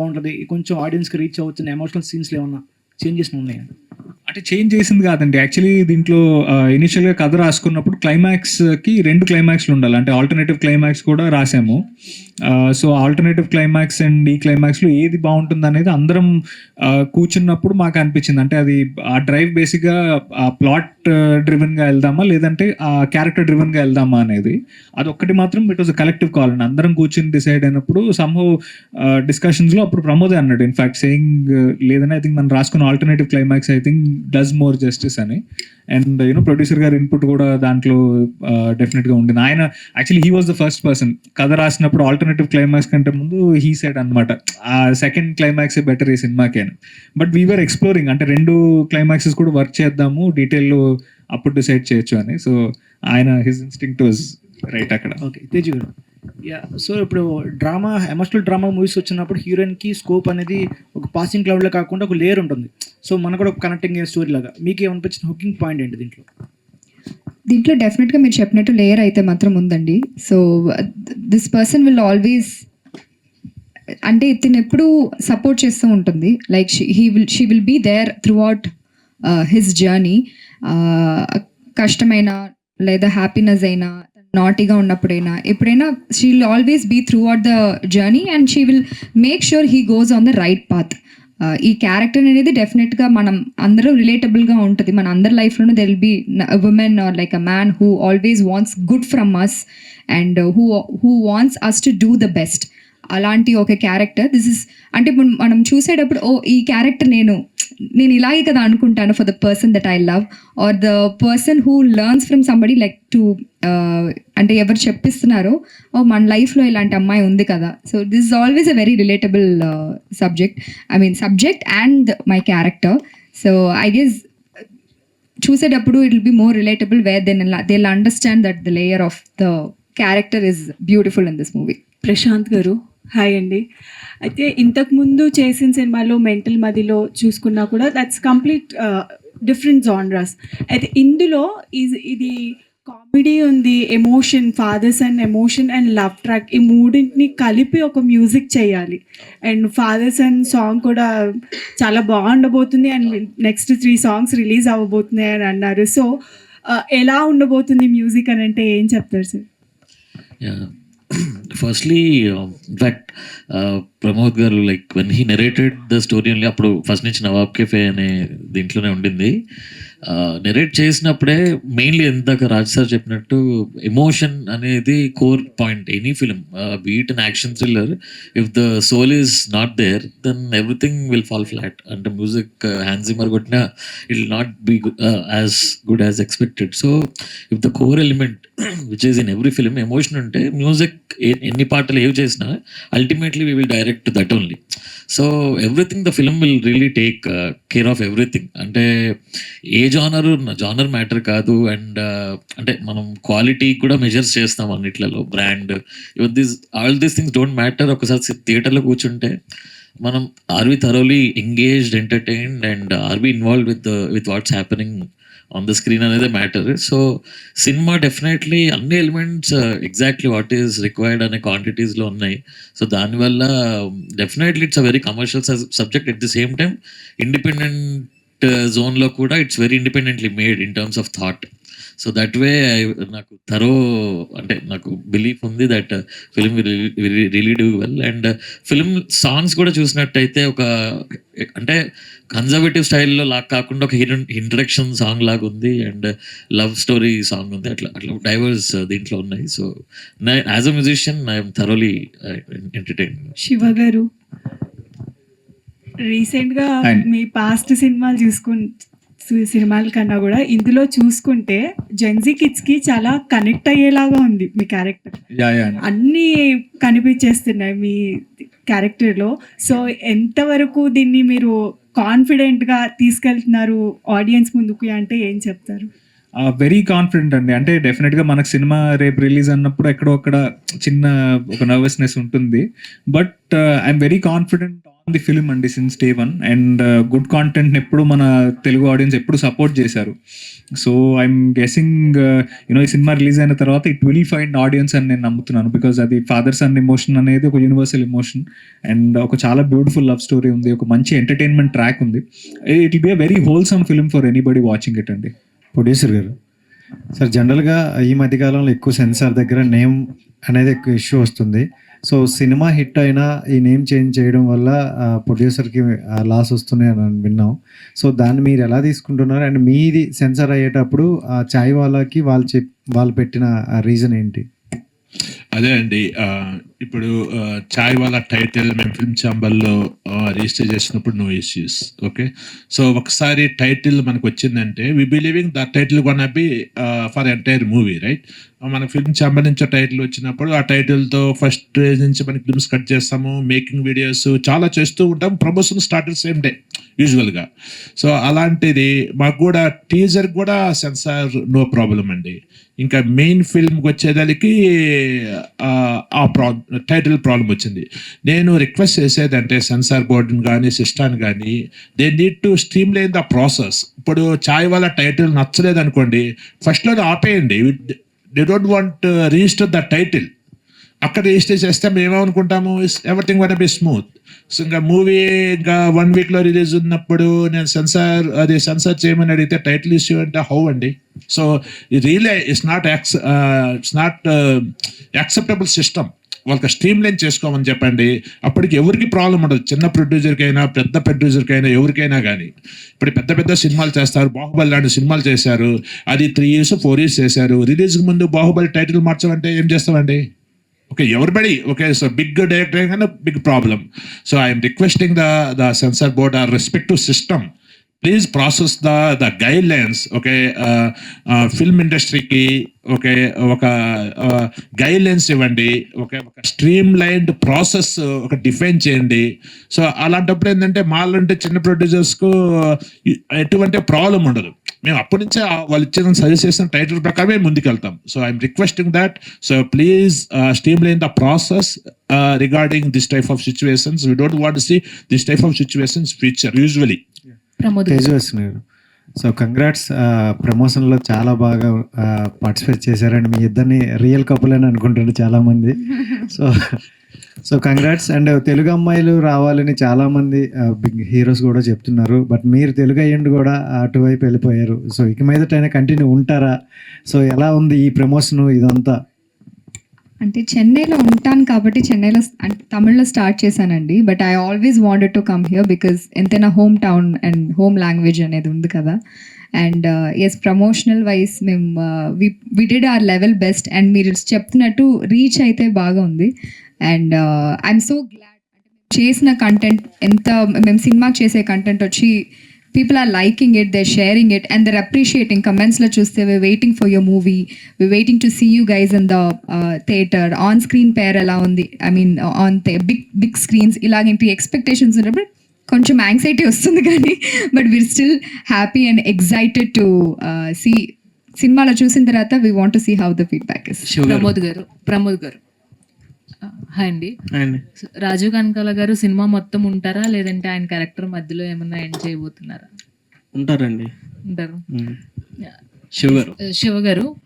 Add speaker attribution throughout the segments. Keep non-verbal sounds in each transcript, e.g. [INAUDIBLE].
Speaker 1: బాగుంటుంది. కొంచెం ఆడియన్స్కి రీచ్ అవ్వచ్చు ఎమోషనల్ సీన్స్లో ఏమన్నా చేంజెస్ ఉన్నాయా?
Speaker 2: అంటే చేంజ్ చేసింది కాదండి. యాక్చువల్లీ దీంట్లో ఇనిషియల్గా కథ రాసుకున్నప్పుడు క్లైమాక్స్కి రెండు క్లైమాక్స్లు ఉండాలి. అంటే ఆల్టర్నేటివ్ క్లైమాక్స్ కూడా రాసాము. సో ఆల్టర్నేటివ్ క్లైమాక్స్ అండ్ ఈ క్లైమాక్స్లో ఏది బాగుంటుంది అనేది అందరం కూర్చున్నప్పుడు మాకు అనిపించింది. అంటే అది ఆ డ్రైవ్ బేసిక్గా ఆ ప్లాట్ డ్రివెన్గా వెళ్దామా? లేదంటే ఆ క్యారెక్టర్ డ్రివెన్గా వెళ్దామా అనేది. అది ఒక్కటి మాత్రం ఇట్ వాజ్ కలెక్టివ్ కాల్ అండి. అందరం కూర్చుని డిసైడ్ అయినప్పుడు సంహవ్ డిస్కషన్స్లో అప్పుడు ప్రమోదే అన్నాడు. ఇన్ఫాక్ట్ సేయింగ్ లేదని ఐ థింక్ మనం రాసుకున్న alternative climax I think does more justice అని. అండ్ యూనో ప్రొడ్యూసర్ గారి ఇన్పుట్ కూడా దాంట్లో డెఫినెట్గా ఉండింది. ఆయన actually he was the first person కథ రాసినప్పుడు ఆల్టర్నేటివ్ క్లైమాక్స్ కంటే ముందు హీ సెడ్ అనమాట ఆ సెకండ్ క్లైమాక్స్ బెటర్ ఈ సినిమాకి అని. బట్ వీఆర్ ఎక్స్ప్లోరింగ్ అంటే రెండు క్లైమాక్సెస్ కూడా వర్క్ చేద్దాము డీటెయిల్లో అప్పుడు డిసైడ్ చేయొచ్చు అని. సో ఆయన హిస్ ఇన్స్టింక్ట్ వాజ్ రైట్ అక్కడ.
Speaker 1: ఓకే తేజు గారు. యా సో ఇప్పుడు డ్రామా ఎమోషనల్ డ్రామా మూవీస్ వచ్చినప్పుడు హీరోయిన్కి స్కోప్ అనేది ఒక పాసింగ్ క్లౌడ్లో కాకుండా ఒక లేయర్ ఉంటుంది. సో మనకు కూడా ఒక కనెక్టింగ్ స్టోరీ లాగా. మీకు ఏమనిపించిన హుకింగ్ పాయింట్ ఏంటి దీంట్లో?
Speaker 3: దీంట్లో డెఫినెట్గా మీరు చెప్పినట్టు లేయర్ అయితే మాత్రం ఉందండి. So this person will always అంటే ఇతను ఎప్పుడు సపోర్ట్ చేస్తూ ఉంటుంది. Like he will she will be there throughout his journey కష్టమైన లేదా హ్యాపీనెస్ అయినా నాటీగా ఉన్నప్పుడైనా ఎప్పుడైనా she will always be throughout the journey and she will make sure he goes on the right path ఈ క్యారెక్టర్ అనేది డెఫినెట్గా మనం అందరూ రిలేటబుల్గా ఉంటుంది. మన అందరి లైఫ్లోనూ there'll be women or like a man who always wants good from us and who who wants us to do the best అలాంటి ఒక క్యారెక్టర్ దిస్ ఇస్ అంటే ఇప్పుడు మనం చూసేటప్పుడు ఓ ఈ క్యారెక్టర్ నేను నేను ఇలాగే కదా అనుకుంటాను for the person that I love or the person who learns from somebody like to అంటే ఎవరు చెప్పిస్తున్నారో ఓ మన లైఫ్లో ఇలాంటి అమ్మాయి ఉంది కదా. So this is always a very relatable subject I mean subject and my character so I guess చూసేటప్పుడు it will be more relatable where then they understand that the layer of the character is beautiful in this movie
Speaker 4: Prashanth గారు hi అండి. అయితే ఇంతకుముందు చేసిన సినిమాలో mental మదిలో చూసుకున్నా కూడా దట్స్ కంప్లీట్ డిఫరెంట్ జాన్రాస్ అయితే ఇందులో ఇది ఇది కామెడీ ఉంది emotion fathers and emotion and love track ఈ మూడింటిని కలిపి ఒక మ్యూజిక్ చేయాలి. అండ్ ఫాదర్స్ అండ్ సాంగ్ కూడా చాలా బాగుండబోతుంది and next three songs release అవ్వబోతున్నాయి అని అన్నారు. సో uh, ఎలా ఉండబోతుంది మ్యూజిక్ అని అంటే ఏం చెప్తారు సార్
Speaker 5: ఫస్ట్లీ ఇన్ఫ్యాక్ట్ ప్రమోద్ గారు like when he narrated the story only అప్పుడు ఫస్ట్ నుంచి నవాబ్ కెఫే అనే దీంట్లోనే ఉండింది. నెరేట్ చేసినప్పుడే మెయిన్లీ ఎందాక రాజ్ సార్ చెప్పినట్టు ఎమోషన్ అనేది core point any film beat and action thriller if the soul is not there then everything will fall flat అంటే మ్యూజిక్ హ్యాండ్జిమర్ కొట్టినా it will not be as good as expected so if the core element which is in every film emotion ఉంటే music ఎన్ని పాటలు ఏవి చేసినా ultimately we will direct that only so everything the film will really take care of everything అంటే ఏ genre genre matter కాదు and అంటే మనం క్వాలిటీ కూడా మెజర్స్ చేస్తాం అన్నిట్లలో. Brand even this all these things don't matter ఒకసారి థియేటర్లో కూర్చుంటే మనం are we thoroughly engaged entertained and are we involve with with what's happening on the screen అనేది మ్యాటర్ సో సినిమా డెఫినెట్లీ అన్ని elements exactly what is required అనే క్వాంటిటీస్లో ఉన్నాయి. So దానివల్ల definitely it's a very commercial subject at the same time independent Uh, జోన్లో కూడా it's very independently made in terms of thought so that way నాకు thorough అంటే నాకు బిలీఫ్ ఉంది that film really do well and film songs కూడా చూసినట్టయితే ఒక అంటే కన్జర్వేటివ్ స్టైల్లో లాగా కాకుండా ఒక హీరో ఇంట్రడక్షన్ సాంగ్ లాగా ఉంది. అండ్ లవ్ స్టోరీ సాంగ్ ఉంది. అట్లా అట్లా డైవర్స్ uh, దీంట్లో ఉన్నాయి. So as a musician I'm thoroughly entertain
Speaker 4: Shiva గారు
Speaker 2: రీసెంట్గా
Speaker 4: మీ పాస్ట్ సినిమాలు చూసుకుని సినిమాల కన్నా కూడా ఇందులో చూసుకుంటే జెన్జీ కిడ్స్కి చాలా కనెక్ట్ అయ్యేలాగా ఉంది మీ క్యారెక్టర్. అన్నీ కనిపించేస్తున్నాయి మీ క్యారెక్టర్లో సో ఎంతవరకు దీన్ని మీరు కాన్ఫిడెంట్గా తీసుకెళ్తున్నారు ఆడియన్స్ ముందుకు అంటే ఏం చెప్తారు?
Speaker 2: వెరీ కాన్ఫిడెంట్ అండి. అంటే డెఫినెట్గా మనకు సినిమా రేపు రిలీజ్ అన్నప్పుడు ఎక్కడో అక్కడ చిన్న ఒక నర్వస్నెస్ ఉంటుంది. But I'm very confident on the film అండి since day one and good content ఎప్పుడు మన తెలుగు ఆడియన్స్ ఎప్పుడు సపోర్ట్ చేశారు. So I'm guessing you know ఈ సినిమా రిలీజ్ అయిన తర్వాత ఇట్ విల్ ఫైండ్ ఆడియన్స్ అని నేను నమ్ముతున్నాను. బికాజ్ అది ఫాదర్ సన్ ఎమోషన్ అనేది ఒక యూనివర్సల్ ఎమోషన్ అండ్ ఒక చాలా బ్యూటిఫుల్ లవ్ స్టోరీ ఉంది. ఒక మంచి ఎంటర్టైన్మెంట్ ట్రాక్ ఉంది. It be a very wholesome film for anybody watching it అండి.
Speaker 6: ప్రొడ్యూసర్ గారు. సార్ జనరల్గా ఈ మధ్యకాలంలో ఎక్కువ సెన్సార్ దగ్గర నేమ్ అనేది ఎక్కువ ఇష్యూ వస్తుంది. సో సినిమా హిట్ అయినా ఈ నేమ్ చేంజ్ చేయడం వల్ల ప్రొడ్యూసర్కి లాస్ వస్తున్నాయి అని విన్నాం. సో దాన్ని మీరు ఎలా తీసుకుంటున్నారు? అండ్ మీది సెన్సార్ అయ్యేటప్పుడు ఆ ఛాయ్ వాళ్ళకి వాళ్ళు చెప్ వాళ్ళు పెట్టిన రీజన్ ఏంటి?
Speaker 7: అదే అండి ఇప్పుడు చాయ్ వాళ్ళ టైటిల్ మేము ఫిల్మ్ ఛాంబర్లో రిజిస్టర్ చేసినప్పుడు నో ఇష్యూస్ ఓకే? సో ఒకసారి టైటిల్ మనకు వచ్చిందంటే we believing the title wanna be for entire movie right మన ఫిల్మ్ ఛాంబర్ నుంచి టైటిల్ వచ్చినప్పుడు ఆ టైటిల్తో ఫస్ట్ నుంచి మనకి ఫిల్మ్స్ కట్ చేస్తాము మేకింగ్ వీడియోస్ చాలా చేస్తూ ఉంటాం ప్రమోషన్ స్టార్ట్ సేమ్ డే యూజువల్గా. సో అలాంటిది మాకు కూడా టీజర్ కూడా సెన్సార్ నో ప్రాబ్లం అండి. ఇంకా మెయిన్ ఫిల్మ్కి వచ్చేదానికి ఆ, ఆ ప్రా టైటిల్ ప్రాబ్లం వచ్చింది. నేను రిక్వెస్ట్ చేసేదంటే సెన్సార్ బోర్డుని కానీ సిస్టాన్ని కానీ they need to streamline the process ఇప్పుడు చాయ్ వాళ్ళ టైటిల్ నచ్చలేదు అనుకోండి ఫస్ట్లో ఆపేయండి. They don't want register the title అక్కడ రిజిస్టర్ చేస్తే మేము is everything wanna be smooth so ఇంకా మూవీ ఇంకా వన్ వీక్లో రిలీజ్ ఉన్నప్పుడు నేను సెన్సార్ అది సెన్సార్ చేయమని అడిగితే టైటిల్ ఇష్యూ అంటే హౌ అండి? So really it's not axe it's not acceptable system వాళ్ళకి స్ట్రీమ్ లైన్ చేసుకోమని చెప్పండి. అప్పటికి ఎవరికి ప్రాబ్లం ఉండదు. చిన్న ప్రొడ్యూసర్కి అయినా పెద్ద ప్రొడ్యూసర్కి అయినా ఎవరికైనా కానీ ఇప్పుడు పెద్ద పెద్ద సినిమాలు చేస్తారు. బాహుబలి లాంటి సినిమాలు చేశారు. అది త్రీ ఇయర్స్ ఫోర్ ఇయర్స్ చేశారు. రిలీజ్కి ముందు బాహుబలి టైటిల్ మార్చమంటే ఏం చేస్తామండి? Okay everybody okay so big director కానీ big problem so I'm requesting the the censor board or respective system please process the the guidelines okay film ఇండస్ట్రీకి ఓకే ఒక guidelines ఇవ్వండి ఓకే ఒక స్ట్రీమ్ లైన్డ్ ప్రాసెస్ ఒక define చేయండి. So అలాంటప్పుడు ఏంటంటే మాలంటే చిన్న ప్రొడ్యూసర్స్కు ఎటువంటి ప్రాబ్లం ఉండదు. మేము అప్పటి నుంచే వాళ్ళు ఇచ్చిన సజెస్ట్ చేసిన టైటిల్ ప్రకారమే ముందుకెళ్తాం. So I'm requesting that so please streamline the process regarding this type of situations we don't want see this type of situations future usually
Speaker 6: so congrats ప్రమోషన్లో చాలా బాగా పార్టిసిపేట్ చేశారండి. మీ ఇద్దరిని రియల్ కపుల్ అని అనుకుంటారు చాలామంది. [LAUGHS] So so congrats. And Telugu అమ్మాయిలు రావాలని చాలామంది బిగ్ హీరోస్ కూడా చెప్తున్నారు. బట్ మీరు తెలుగు అయ్యండి కూడా అటువైపు వెళ్ళిపోయారు. సో ఇక మీదటైనా కంటిన్యూ ఉంటారా? సో ఎలా ఉంది ఈ ప్రమోషన్ ఇదంతా?
Speaker 3: అంటే చెన్నైలో ఉంటాను కాబట్టి చెన్నైలో అంటే తమిళ్ళో స్టార్ట్ చేశానండి. But I always wanted to come here because ఎంతైనా home town and home language అనేది ఉంది కదా. అండ్ ఎస్ ప్రమోషనల్ వైజ్ మేము we did our level best and మీరు చెప్తున్నట్టు రీచ్ అయితే బాగా ఉంది అండ్ ఐఎమ్ సో గ్లాడ్ చేసిన కంటెంట్ ఎంత మేము సినిమాకి చేసే కంటెంట్ వచ్చి people are liking it they sharing it and they're appreciating కమెంట్స్లో చూస్తే we waiting for your movie we waiting to see you guys in the theatre on screen pair ఎలా ఉంది? I mean on big big screens ఇలాంటి expectations ఉన్నప్పుడు కొంచెం anxiety వస్తుంది కానీ but we're still happy and excited to see సినిమాలో చూసిన తర్వాత we want to see how the feedback is
Speaker 8: Pramod గారు ప్రమోద్ గారు. హాయ్ అండి. రాజీవ్ కనకాల గారు సినిమా మొత్తం ఉంటారా? లేదంటే ఆయన క్యారెక్టర్ మధ్యలో ఏమన్నా ఎండ్ చేయబోతున్నారా?
Speaker 1: ఉంటారండి.
Speaker 8: ఉంటారు.
Speaker 1: శివ గారు.
Speaker 8: శివ గారు.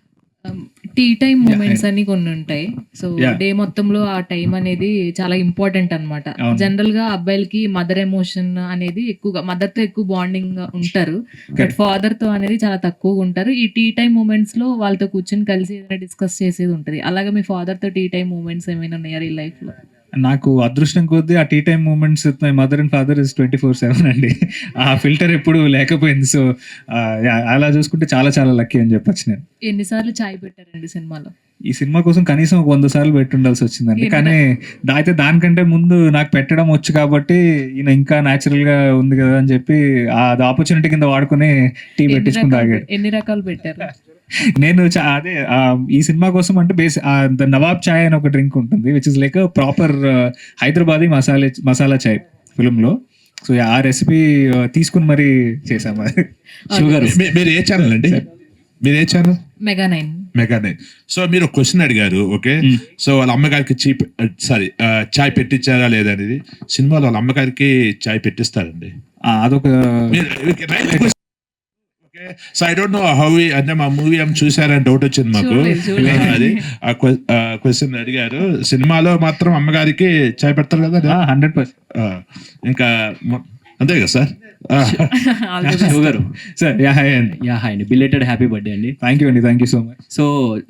Speaker 8: టీ టైం మూమెంట్స్ అని కొన్ని ఉంటాయి. సో. డే మొత్తంలో ఆ టైం అనేది చాలా ఇంపార్టెంట్ అనమాట. జనరల్గా అబ్బాయిలకి మదర్ ఎమోషన్ అనేది ఎక్కువగా మదర్తో ఎక్కువ బాండింగ్ ఉంటారు. బట్ ఫాదర్తో అనేది చాలా తక్కువగా ఉంటారు. ఈ టీ టైం మూమెంట్స్లో వాళ్ళతో కూర్చొని కలిసి ఏదైనా డిస్కస్ చేసేది ఉంటది. అలాగే మీ ఫాదర్తో టీ టైం మూమెంట్స్ ఏమైనా ఉన్నాయా ఈ లైఫ్లో?
Speaker 2: నాకు అదృష్టం కొద్దీ ఆ tea time moments my mother and father is twenty four seven అండి. ఆ ఫిల్టర్ ఎప్పుడు లేకపోయింది. సో అలా చూసుకుంటే చాలా చాలా లక్కీ అని చెప్పొచ్చు నేను.
Speaker 8: ఎన్నిసార్లు చాయ్ పెట్టారండి సినిమాలో?
Speaker 2: ఈ సినిమా కోసం కనీసం ఒక వంద సార్లు పెట్టుండాల్సి వచ్చిందండి. కానీ అయితే దానికంటే ముందు నాకు పెట్టడం వచ్చు కాబట్టి ఈయన ఇంకా న్యాచురల్గా ఉంది కదా అని చెప్పి ఆ ఆపర్చునిటీ కింద వాడుకుని టీ పెట్టించుకుని తాగాడు.
Speaker 8: ఎన్ని రకాలు పెట్టారు?
Speaker 2: నేను చా- అదే ఈ సినిమా కోసం అంటే బేస్ ద నవాబ్ చాయ్ అని ఒక డ్రింక్ ఉంటుంది which is like proper Hyderabadi masala masala chai ఫిల్మ్లో so ఆ రెసిపీ తీసుకుని మరి చేసాము
Speaker 7: మీరు ఏ ఛానల్ అండి? మీరు ఏ channel
Speaker 8: Mega Nine
Speaker 7: Mega Nine so మీరు క్వశ్చన్ అడిగారు ఓకే సో వాళ్ళ అమ్మగారికి చీ సారీ చాయ్ పెట్టించారా లేదా అనేది. సినిమాలో వాళ్ళ అమ్మగారికి చాయ్ పెట్టిస్తారండి.
Speaker 2: ఆ, అదొక
Speaker 7: so I don't know how అంటే మా మూవీ ఏం చూసారని డౌట్ వచ్చింది మాకు. [LAUGHS] అది ఆ క్వశ్చన్ అడిగారు. సినిమాలో మాత్రం అమ్మగారికి చాయ్ పెడతారు కదా?
Speaker 2: హండ్రెడ్ పర్సెంట్
Speaker 7: ఇంకా అంతే కదా సార్?
Speaker 9: శివ [LAUGHS] గారు
Speaker 2: సార్ యా హాయ్ అండి.
Speaker 9: యా హాయ్ అండి. బిలేటెడ్ హ్యాపీ బర్త్డే అండి.
Speaker 2: థ్యాంక్ యూ అండి thank you so much.
Speaker 9: So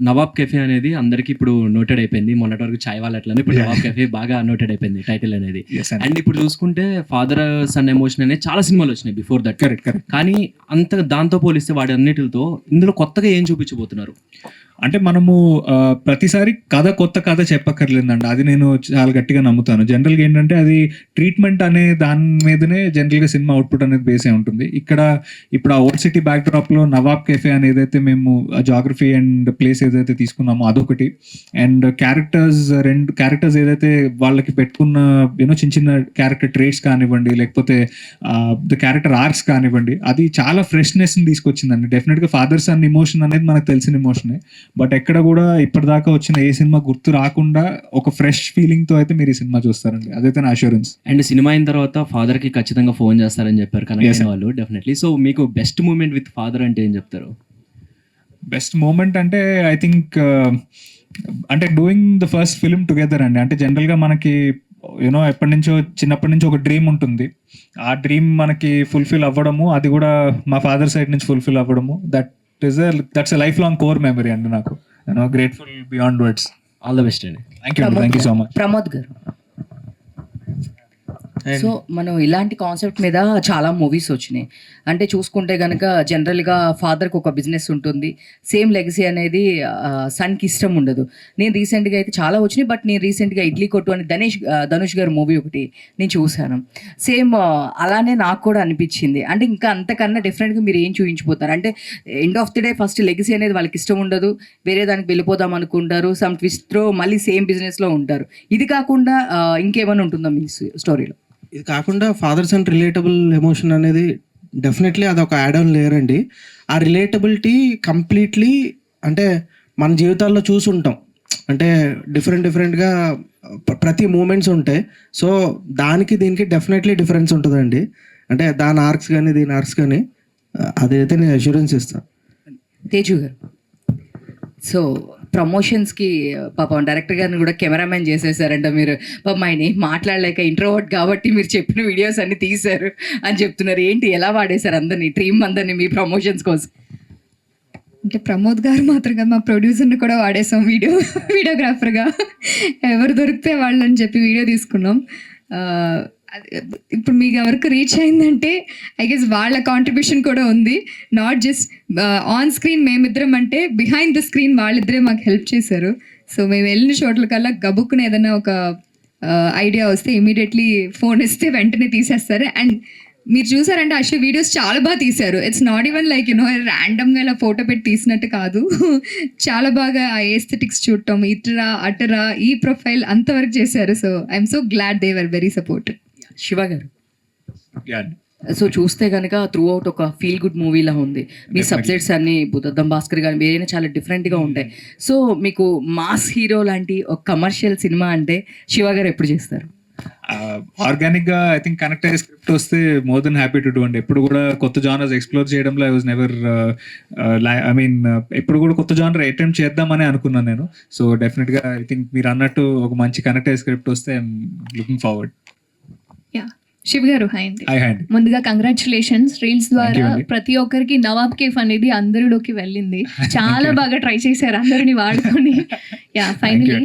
Speaker 9: Nawab Cafe అనేది అందరికి ఇప్పుడు నోటెడ్ అయిపోయింది. మొన్నటి వరకు చాయ్ వాళ్ళ అట్లనే ఇప్పుడు నవాబ్ కెఫే బాగా నోటెడ్ అయిపోయింది టైటిల్ అనేది.
Speaker 2: అండ్
Speaker 9: ఇప్పుడు చూసుకుంటే ఫాదర్ సన్ ఎమోషన్ అనేది చాలా సినిమాలు వచ్చినాయి బిఫోర్ దట్
Speaker 2: కరెక్ట్ కరెక్ట్
Speaker 9: కానీ అంత దాంతో పోలిస్తే వాటి అన్నిటితో ఇందులో కొత్తగా ఏం చూపించబోతున్నారు?
Speaker 2: అంటే మనము ప్రతిసారి కథ కొత్త కథ చెప్పక్కర్లేదండి. అది నేను చాలా గట్టిగా నమ్ముతాను. జనరల్గా ఏంటంటే అది ట్రీట్మెంట్ అనే దాని మీదనే జనరల్గా సినిమా అవుట్పుట్ అనేది బేస్ అయి ఉంటుంది. ఇక్కడ ఇప్పుడు ఆ ఓల్డ్ సిటీ బ్యాక్ డ్రాప్లో నవాబ్ కెఫే అని ఏదైతే మేము జాగ్రఫీ అండ్ ప్లేస్ ఏదైతే తీసుకున్నామో అదొకటి. అండ్ క్యారెక్టర్స్ రెండు క్యారెక్టర్స్ ఏదైతే వాళ్ళకి పెట్టుకున్న యూనో చిన్న చిన్న క్యారెక్టర్ ట్రేట్స్ కానివ్వండి లేకపోతే ద క్యారెక్టర్ ఆర్క్స్ కానివ్వండి అది చాలా ఫ్రెష్నెస్ని తీసుకొచ్చిందండి. డెఫినెట్గా ఫాదర్స్ అండ్ ఇమోషన్ అనేది మనకు తెలిసిన ఇమోషనే బట్ ఎక్కడ కూడా ఇప్పటిదాకా వచ్చిన ఏ సినిమా గుర్తు రాకుండా ఒక ఫ్రెష్ ఫీలింగ్తో అయితే మీరు ఈ సినిమా చూస్తారండి. అదైతే నా అష్యూరెన్స్
Speaker 9: అండ్ సినిమా అయిన తర్వాత ఫాదర్కి ఖచ్చితంగా ఫోన్ చేస్తారని చెప్పారు కనెక్ట్. వాళ్ళు డెఫినెట్లీ సో మీకు బెస్ట్ మూమెంట్ విత్ ఫాదర్ అంటే ఏం చెప్తారు?
Speaker 2: బెస్ట్ మూమెంట్ అంటే ఐ థింక్ అంటే doing the first film together అండి. అంటే జనరల్గా మనకి యూనో ఎప్పటి నుంచో చిన్నప్పటి నుంచి ఒక డ్రీమ్ ఉంటుంది. ఆ డ్రీమ్ మనకి ఫుల్ఫిల్ అవ్వడము అది కూడా మా ఫాదర్ సైడ్ నుంచి ఫుల్ఫిల్ అవ్వడము. That is that's life long core memory అండి నాకు. Grateful beyond words
Speaker 9: all the best అండి.
Speaker 2: Thank you thank you so much
Speaker 10: Pramod గారు. సో మనం ఇలాంటి కాన్సెప్ట్ మీద చాలా మూవీస్ వచ్చినాయి. అంటే చూసుకుంటే గనక జనరల్గా ఫాదర్కి ఒక బిజినెస్ ఉంటుంది. సేమ్ లెగసీ అనేది సన్కి ఇష్టం ఉండదు. నేను రీసెంట్గా అయితే చాలా వచ్చినాయి బట్ నేను రీసెంట్గా ఇడ్లీ కొట్టు అని ధనేష్ ధనుష్ గారి మూవీ ఒకటి నేను చూశాను. సేమ్ అలానే నాకు కూడా అనిపించింది. అంటే ఇంకా అంతకన్నా డిఫరెంట్గా మీరు ఏం చూపించిపోతారు? అంటే end of the day first legacy అనేది వాళ్ళకి ఇష్టం ఉండదు. వేరే దానికి వెళ్ళిపోదాం అనుకుంటారు. సమ్ ట్విస్ట్తో మళ్ళీ సేమ్ బిజినెస్లో ఉంటారు. ఇది కాకుండా ఇంకేమైనా ఉంటుందా మీ స్టోరీలో
Speaker 11: ఇది కాకుండా ఫాదర్స్ అండ్ రిలేటబుల్ ఎమోషన్ అనేది డెఫినెట్లీ అది ఒక యాడ్ ఆన్ లేయర్ అండి. ఆ రిలేటబిలిటీ కంప్లీట్లీ అంటే మన జీవితాల్లో చూసుంటాం. అంటే డిఫరెంట్ డిఫరెంట్గా ప్రతి మూమెంట్స్ ఉంటాయి. సో దానికి దీనికి డెఫినెట్లీ డిఫరెన్స్ ఉంటుందండి. అంటే దాని ఆర్క్స్ కానీ దీని ఆర్క్స్ కానీ అదైతే నేను అష్యూరెన్స్ ఇస్తాను.
Speaker 10: తేజు గారు. సో ప్రమోషన్స్కి పాపం డైరెక్టర్ గారిని కూడా కెమెరామెన్ చేసేసారంట మీరు. పాపం ఆయన ఏం మాట్లాడలేక ఇంట్రోవర్ట్ కాబట్టి మీరు చెప్పిన వీడియోస్ అన్ని తీశారు అని చెప్తున్నారు. ఏంటి? ఎలా వాడేశారు అందరినీ? టీమ్ అందరినీ మీ ప్రమోషన్స్ కోసం?
Speaker 3: అంటే ప్రమోద్ గారు మాత్రం కదా మా ప్రొడ్యూసర్ని కూడా వాడేసాం వీడియో వీడియోగ్రాఫర్గా. ఎవరు దొరికితే వాళ్ళని చెప్పి వీడియో తీసుకున్నాం. ఇప్పుడు మీకు ఎవరికి రీచ్ అయిందంటే ఐ గెస్ వాళ్ళ కాంట్రిబ్యూషన్ కూడా ఉంది. నాట్ జస్ట్ ఆన్ స్క్రీన్ మేమిద్దరం అంటే బిహైండ్ ద స్క్రీన్ వాళ్ళిద్దరే మాకు హెల్ప్ చేశారు. సో మేము వెళ్ళిన చోట్ల కల్లా గబుక్కున ఏదైనా ఒక uh, ఐడియా వస్తే ఇమీడియట్లీ ఫోన్ ఇస్తే వెంటనే తీసేస్తారు. అండ్ మీరు చూసారంటే అసలు వీడియోస్ చాలా బాగా తీశారు. It's not even like you know ర్యాండమ్గా ఇలా ఫోటో పెట్టి తీసినట్టు కాదు. [LAUGHS] చాలా బాగా ఆ ఏస్థెటిక్స్ చూడటం ఇటరా అటరా ఈ ప్రొఫైల్ అంతవరకు చేశారు. So I'm so glad they were very support
Speaker 10: Shiva గారు. సో చూస్తే కనుక త్రూ అవుట్ ఒక ఫీల్ గుడ్ మూవీలా ఉంది. మీ సబ్జెక్ట్స్ అన్ని బుద్ధం భాస్కర్ గారు వేరే చాలా డిఫరెంట్గా ఉంటాయి. సో మీకు మాస్ హీరో లాంటి ఒక కమర్షియల్ సినిమా అంటే శివ గారు ఎప్పుడు చేస్తారు?
Speaker 2: ఆర్గానిక్గా ఐ థింక్ కనెక్ట్ అయ్యే స్క్రిప్ట్ వస్తే more then happy to do అండి. ఎప్పుడు కూడా కొత్త జానర్స్ ఎక్స్ప్లోర్ చేయడంలో I was never I mean ఎప్పుడు కూడా కొత్త జానర్ అటెంప్ట్ చేద్దామని అనుకున్నాను నేను. సో డెఫినెట్గా ఐ థింక్ మీరు అన్నట్టు ఒక మంచి కనెక్ట్ అయ్యే స్క్రిప్ట్ వస్తే ఐఎమ్ లుకింగ్ ఫార్వర్డ్
Speaker 12: శివ్ గారు హాయ్ అండి. ముందుగా కంగ్రాచులేషన్స్ రీల్స్ ద్వారా. ప్రతి ఒక్కరికి నవాబ్ కేఫ్ అనేది అందరిలోకి వెళ్ళింది. [LAUGHS] చాలా బాగా ట్రై చేశారు అందరిని వాడుకొని. [LAUGHS] యా ఫైనలీ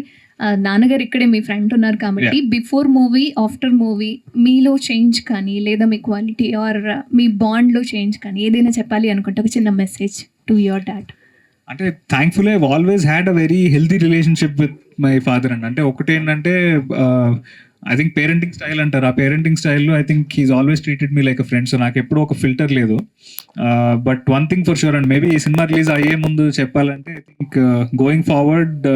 Speaker 12: నాన్నగారు ఇక్కడే మీ ఫ్రెండ్ ఉన్నారు కాబట్టి బిఫోర్ మూవీ ఆఫ్టర్ మూవీ మీలో చేంజ్ కానీ లేదా మీ క్వాలిటీ ఆర్ మీ బాండ్లో చేంజ్ కానీ ఏదైనా చెప్పాలి అనుకుంటే ఒక చిన్న మెసేజ్ టు యువర్ డాడ్
Speaker 2: అంటే thankful I always had a very healthy relationship with my father అండి. అంటే ఒకటి ఏంటంటే ఐ థింక్ పేరెంటింగ్ స్టైల్ అంటారు. ఆ పేరెంటింగ్ స్టైల్లో I think he's always treated me like a friend so నాకు ఎప్పుడూ ఒక ఫిల్టర్ లేదు. But one thing for sure and maybe ఈ సినిమా రిలీజ్ అయ్యే ముందు చెప్పాలంటే ఐ థింక్ గోయింగ్ ఫార్వర్డ్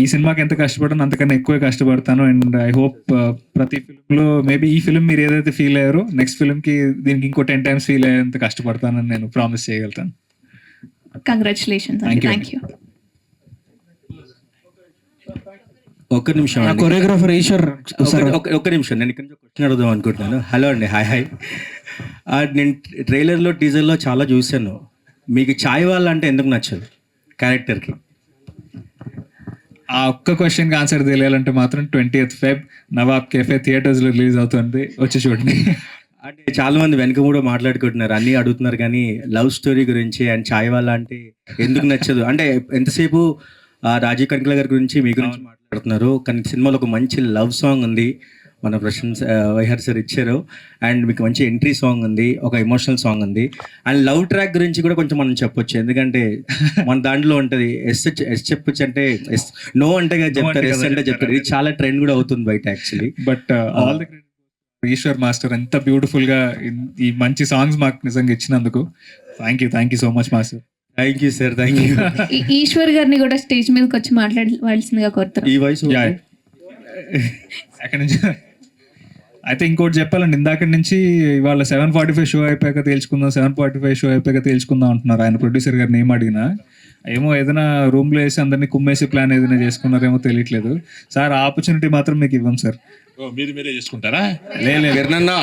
Speaker 2: ఈ సినిమాకి ఎంత కష్టపడను అంతకన్నా ఎక్కువ కష్టపడతాను. అండ్ ఐ హోప్ ప్రతి ఫిల్మ్లో మేబీ ఈ ఫిల్మ్ మీరు ఏదైతే ఫీల్ అయ్యారో నెక్స్ట్ ఫిల్మ్కి దీనికి ఇంకో టెన్ టైమ్స్ ఫీల్ అయ్యేంత కష్టపడతానని నేను ప్రామిస్ చేయగలుగుతాను.
Speaker 12: Congratulations
Speaker 2: you.
Speaker 12: థ్యాంక్ యూ
Speaker 13: ఒక్క నిమిషం.
Speaker 11: కొరియోగ్రాఫర్ ఈశ్వర్ సార్
Speaker 13: ఒక్క- నిమిషం నేను ఇక్కడ నుంచి క్వశ్చన్ అడుగుదాం అనుకుంటున్నాను. హలో అండి హాయ్ హాయ్ నేను ట్రైలర్లో టీజర్లో చాలా చూశాను. మీకు చాయ్ వాళ్ళ అంటే ఎందుకు నచ్చదు? క్యారెక్టర్కి
Speaker 2: ఆ ఒక్క క్వశ్చన్కి ఆన్సర్ తెలియాలంటే మాత్రం twenty eighth Feb Nawab Cafe థియేటర్స్లో రిలీజ్ అవుతుంది. వచ్చి చూడండి.
Speaker 13: అంటే చాలా మంది వెనక కూడా మాట్లాడుకుంటున్నారు. అన్నీ అడుగుతున్నారు కానీ లవ్ స్టోరీ గురించి అండ్ చాయ్ వాళ్ళ అంటే ఎందుకు నచ్చదు? అంటే ఎంతసేపు రాజీవ్ కనకల గారి గురించి మీ గురించి మాట్లాడుతున్నారు. కానీ సినిమాలో ఒక మంచి లవ్ సాంగ్ ఉంది. మన ప్రశంస వైహర్ సార్ ఇచ్చారు. అండ్ మీకు మంచి ఎంట్రీ సాంగ్ ఉంది. ఒక ఎమోషనల్ సాంగ్ ఉంది. అండ్ లవ్ ట్రాక్ గురించి కూడా కొంచెం మనం చెప్పొచ్చు. ఎందుకంటే [LAUGHS] మన దాంట్లో ఉంటుంది. ఎస్ ఎస్ చెప్పొచ్చు అంటే ఎస్ నో అంటే చెప్తారు. ఎస్ అంటే చెప్తారు. ఇది చాలా ట్రెండ్ కూడా అవుతుంది బయట actually.
Speaker 2: But all the Eshwar master ఎంత బ్యూటిఫుల్గా ఈ మంచి సాంగ్స్ మాకు నిజంగా ఇచ్చినందుకు. Thank you thank you so much master.
Speaker 13: Thank you sir thank you
Speaker 12: Eshwar గారిని కూడా స్టేజ్ మీదకి వచ్చి మాట్లాడవలసిందిగా కోరుతున్నాం.
Speaker 13: ఈ వయసు.
Speaker 2: అక్కడి నుంచి అయితే ఇంకోటి చెప్పాలండి. ఇందాక నుంచి ఇవాళ సెవెన్ ఫార్టీ ఫైవ్ షో అయిపోయాక తేల్చుకుందాం సెవెన్ ఫార్టీ ఫైవ్ షో అయిపోయాక తేల్చుకుందాం అంటున్నారు. ఆయన ప్రొడ్యూసర్ గారిని ఏం అడిగినా. ఏమో ఏదైనా రూమ్లో వేసి అందరినీ కుమ్మేసి ప్లాన్ ఏదైనా చేసుకున్నారేమో తెలియట్లేదు. సార్ ఆపర్చునిటీ మాత్రం మీకు ఇవ్వం సార్
Speaker 7: ఓ, మీరు మీరే చేసుకుంటారా?
Speaker 2: లేదు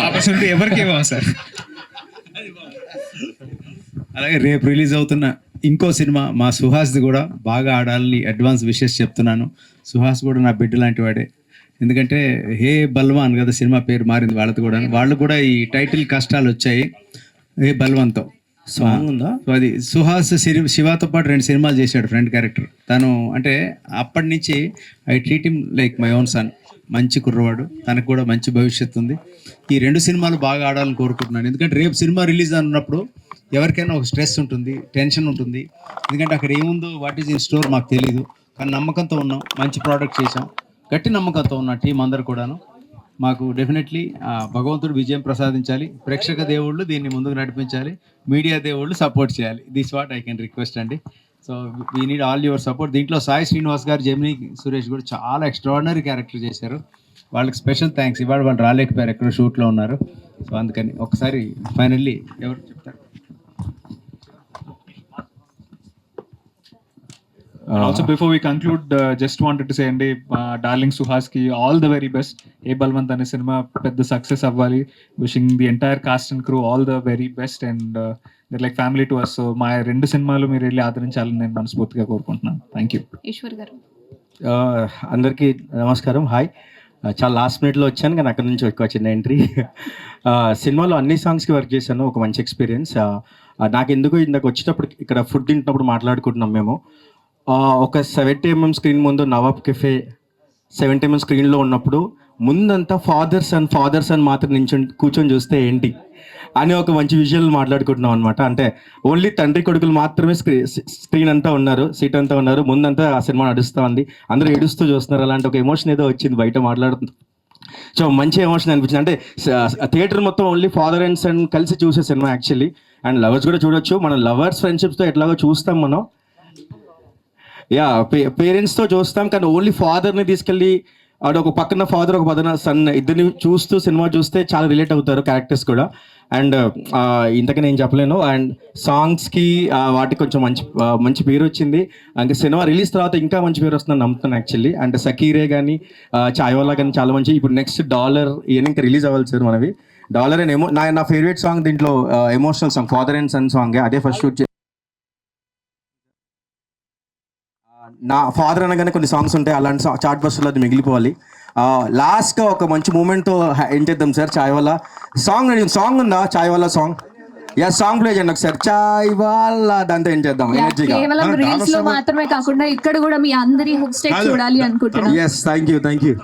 Speaker 2: ఆపర్చునిటీ ఎవరికి ఇవ్వం సార్
Speaker 14: అలాగే రేపు రిలీజ్ అవుతున్న ఇంకో సినిమా మా సుహాస్ది కూడా బాగా ఆడాలని అడ్వాన్స్ విషెస్ చెప్తున్నాను. సుహాస్ కూడా నా బిడ్డ లాంటి వాడే. ఎందుకంటే హే బల్వాన్ కదా సినిమా పేరు మారింది వాళ్ళది కూడా. వాళ్ళు కూడా ఈ టైటిల్ కష్టాలు వచ్చాయి. హే బల్వాన్తో
Speaker 13: సాంగ్ ఉందా?
Speaker 14: సో అది సుహాస్ సిరి- శివాతో పాటు రెండు సినిమాలు చేశాడు ఫ్రెండ్ క్యారెక్టర్. తను అంటే అప్పటి నుంచి I treat him like my own son. మంచి కుర్రవాడు. తనకు కూడా మంచి భవిష్యత్తు ఉంది. ఈ రెండు సినిమాలు బాగా ఆడాలని కోరుకుంటున్నాను. ఎందుకంటే రేపు సినిమా రిలీజ్ అన్నప్పుడు ఎవరికైనా ఒక స్ట్రెస్ ఉంటుంది టెన్షన్ ఉంటుంది. ఎందుకంటే అక్కడ ఏముందో వాట్ ఈజ్ ఇన్ స్టోర్ మాకు తెలియదు కానీ నమ్మకంతో ఉన్నాం మంచి ప్రోడక్ట్ చేసాం గట్టి నమ్మకంతో ఉన్న టీం అందరు కూడాను. మాకు డెఫినెట్లీ భగవంతుడు విజయం ప్రసాదించాలి. ప్రేక్షక దేవుళ్ళు దీన్ని ముందుకు నడిపించాలి. మీడియా దేవుళ్ళు సపోర్ట్ చేయాలి. This what I can request అండి. So we need all your support దీంట్లో సాయి శ్రీనివాస్ గారు జమిని సురేష్ కూడా చాలా ఎక్స్ట్రాడినరీ క్యారెక్టర్ చేశారు. వాళ్ళకి స్పెషల్ థ్యాంక్స్ ఇవాళ వాళ్ళు రాలేకపోయారు ఎక్కడో షూట్లో ఉన్నారు. సో అందుకని ఒకసారి ఫైనల్లీ ఎవరు చెప్తారు?
Speaker 2: Also before we conclude just wanted to say అండి డార్లింగ్ సుహాస్కి ఆల్ ద వెరీ బెస్ట్ ఏ బల్వంత్ అనే సినిమా పెద్ద సక్సెస్ అవ్వాలి. Wishing the entire cast and crew all the very best and they're like family to us so మా రెండు సినిమాలు మీరు వెళ్ళి ఆదరించాలని నేను మనస్ఫూర్తిగా కోరుకుంటున్నాను. థ్యాంక్ యూ
Speaker 12: ఈశ్వర్ గారు.
Speaker 13: ఆ, అందరికీ నమస్కారం. హాయ్ ఆ, చాలా లాస్ట్ మినిట్లో వచ్చాను కానీ అక్కడ నుంచి ఎక్కువ చిన్న ఎంట్రీ సినిమాలో [LAUGHS] అన్ని సాంగ్స్కి వర్క్ చేశాను. ఒక మంచి ఎక్స్పీరియన్స్ నాకు ఎందుకు ఇందాక వచ్చేటప్పుడు ఇక్కడ ఫుడ్ తింటున్నప్పుడు మాట్లాడుకుంటున్నాం మేము. ఒక సెవెంటీ ఎంఎం స్క్రీన్ ముందు నవాబ్ కెఫే సెవెంటీ ఎంఎం స్క్రీన్లో ఉన్నప్పుడు ముందంతా ఫాదర్స్ అండ్ ఫాదర్స్ అని మాత్రం నించొని కూర్చొని చూస్తే ఏంటి? అని ఒక మంచి విజువల్ మాట్లాడుకుంటున్నాం అనమాట అంటే ఓన్లీ తండ్రి కొడుకులు మాత్రమే స్క్రీన్ స్క్రీన్ అంతా ఉన్నారు సీట్ అంతా ఉన్నారు ముందంతా ఆ సినిమా నడుస్తూ ఉంది. అందరూ ఏడుస్తూ చూస్తున్నారు. అలాంటి ఒక ఎమోషన్ ఏదో వచ్చింది బయట మాట్లాడుతుంది సో మంచి ఎమోషన్ అనిపించింది. అంటే థియేటర్ మొత్తం ఓన్లీ ఫాదర్ అండ్ సన్ కలిసి చూసే సినిమా యాక్చువల్లీ అండ్ లవర్స్ కూడా చూడొచ్చు. మనం లవర్స్ ఫ్రెండ్షిప్స్తో ఎట్లాగో చూస్తాం మనం. యా పేరెంట్స్తో చూస్తాం. కానీ ఓన్లీ ఫాదర్ని తీసుకెళ్ళి ఆడ ఒక పక్కన ఫాదర్ ఒక పక్కన సన్ ఇద్దరిని చూస్తూ సినిమా చూస్తే చాలా రిలేట్ అవుతారు క్యారెక్టర్స్ కూడా. అండ్ ఇంతకీ నేను చెప్పలేను. అండ్ సాంగ్స్కి వాటికి కొంచెం మంచి మంచి పేరు వచ్చింది ఇంకా సినిమా రిలీజ్ తర్వాత ఇంకా మంచి పేరు వస్తుందని నమ్ముతాను యాక్చువల్లీ. అండ్ సకీరే కానీ చాయ్వాలా కానీ చాలా మంచి. ఇప్పుడు నెక్స్ట్ డాలర్ ఇవన్నీ ఇంకా రిలీజ్ అవ్వాలి సార్ మనవి. డాలర్ అండ్ ఎమో నా నా ఫేవరెట్ సాంగ్ దీంట్లో emotional song father and son song అదే ఫస్ట్ షూట్ నా ఫాదర్ అనగానే కొన్ని సాంగ్స్ ఉంటాయి అలాంటి చాట్ బస్సులో అది మిగిలిపోవాలి. లాస్ట్గా ఒక మంచి మూమెంట్తో ఏం చేద్దాం సార్ చాయ్ వల్ల సాంగ్ సాంగ్ ఉందా? చాయ్ వల్ల సాంగ్ యా సాంగ్ ప్లే చేయండి ఒకసారి. చాయ్ వల్ల దాంతో ఏం చేద్దాం ఎనర్జీగా
Speaker 12: కేవలం రీల్స్లో మాత్రమే కాకుండా ఇక్కడ కూడా మీ అందరి హుక్ స్టెప్ చూడాలి అనుకుంటున్నాను.
Speaker 13: Thank you thank you